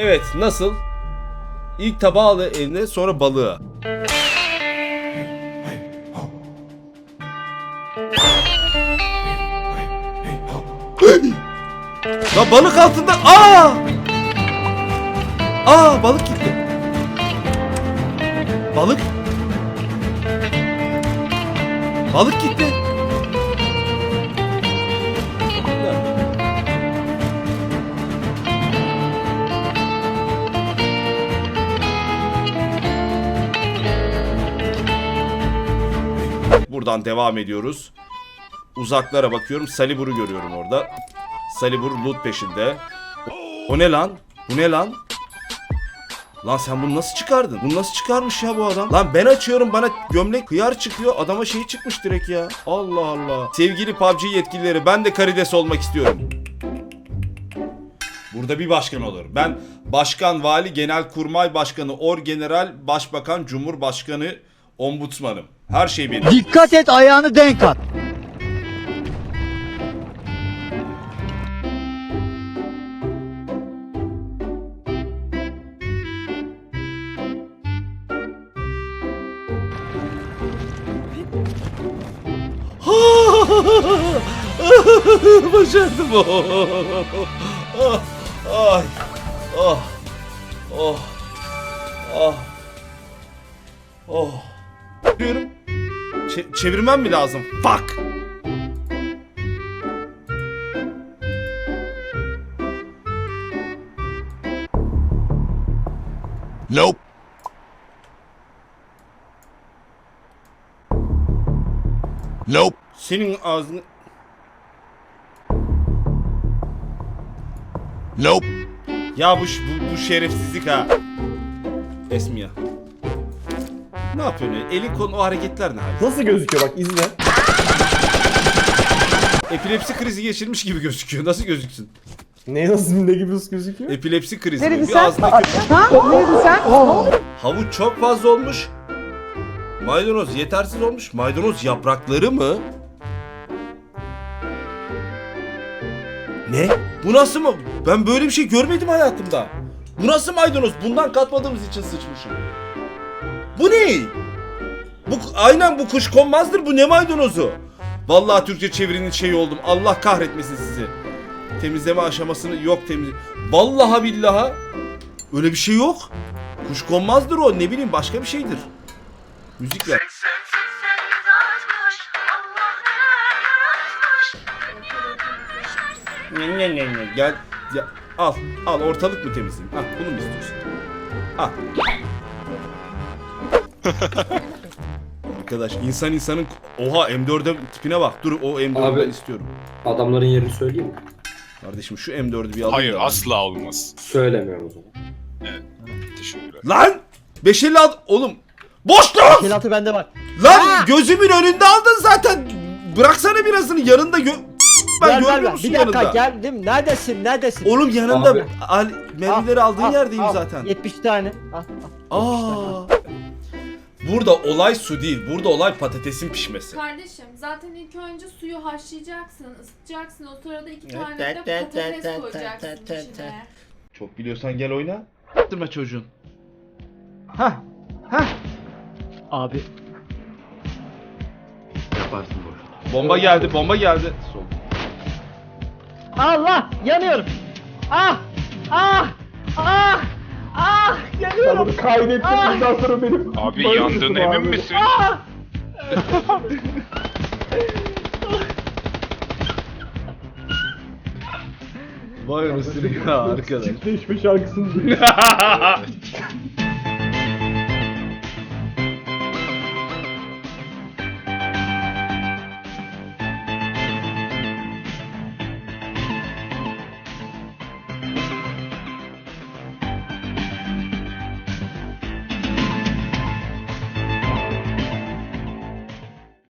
Evet nasıl? İlk tabağı al eline sonra balığı. Lan balık altında. Aa! Aa balık gitti. Balık. Balık gitti. Buradan devam ediyoruz. Uzaklara bakıyorum. Salibur'u görüyorum orada. Salibur loot peşinde. O ne lan? Bu ne lan? Lan sen bunu nasıl çıkardın? Bunu nasıl çıkarmış ya bu adam? Lan ben açıyorum bana gömlek hıyar çıkıyor. Adama şey çıkmış direkt ya. Allah Allah. Sevgili PUBG yetkilileri ben de karides olmak istiyorum. Burada bir başkan olur. Ben başkan, vali, genel kurmay başkanı, orgeneral, başbakan, cumhurbaşkanı, ombudsmanım. Her şey benim. Dikkat et ayağını denk at. Başardım. Ah, Ay. Oh. Oh. Oh. Oh. Diyorum. Çe- çevirmem mi lazım? Fuck. Nope. Nope. Senin ağzını... Nope. Ya bu, ş- bu, bu şerefsizlik ha. Esmiya. Ne yapıyorsun? ya? Elin kolun o hareketler ne hali? Nasıl gözüküyor bak izle. Epilepsi krizi geçirmiş gibi gözüküyor. Nasıl gözüksün? Ne nasıl ne gibi nasıl gözüküyor? Epilepsi krizi. Ne dedin Bir sen? ağzına Ha? köpük- Ne dedin sen? Havuç çok fazla olmuş. Maydanoz yetersiz olmuş. Maydanoz yaprakları mı? Ne? Bu nasıl mı? Ben böyle bir şey görmedim hayatımda. Bu nasıl maydanoz? Bundan katmadığımız için sıçmışım. Bu ne? Bu aynen bu kuş konmazdır. Bu ne maydanozu? Vallahi Türkçe çevirinin şeyi oldum. Allah kahretmesin sizi. Temizleme aşamasını yok temiz. Vallahi billaha öyle bir şey yok. Kuş konmazdır o. Ne bileyim başka bir şeydir. Müzik ver. Ne, ne, ne, ne. Gel. Ya, al. Al ortalık mı temizleyeyim? Al bunu mu istiyorsun? Al. Arkadaş insan insanın... Oha M4'e tipine bak. Dur o M4'ü Abi. ben istiyorum. Adamların yerini söyleyeyim mi? Kardeşim şu M4'ü bir alayım Hayır da. asla olmaz. Söylemiyorum o zaman. Teşekkürler. Lan! 550 al... Oğlum! Boşluk! Kelatı bende var. Lan gözümün önünde aldın zaten. Bıraksana birazını yanında gö... Ben Gel, görmüyor ver. musun Bir dakika yanında? geldim. Neredesin? Neredesin? Oğlum yanında Abi. al, mermileri Al, aldığın al, yerdeyim al. zaten. 70 tane. Al, al. Aa. Burada olay su değil. Burada olay patatesin pişmesi. Kardeşim zaten ilk önce suyu haşlayacaksın, ısıtacaksın. O sırada iki Evet, tane de patates koyacaksın içine. Çok biliyorsan gel oyna. Yaptırma çocuğun. Hah. Hah. Abi. Yaparsın boş. Bomba geldi, bomba geldi. Sol. Allah! Yanıyorum. Ah! Ah! Ah! Ah! Sen Yanıyorum. bunu kaydettin Ah! bundan sonra benim... Abi Böyle yandığına emin abi. misin? Ah! Vay anasını ya arkadaş. Çiftleşme şarkısını duydum.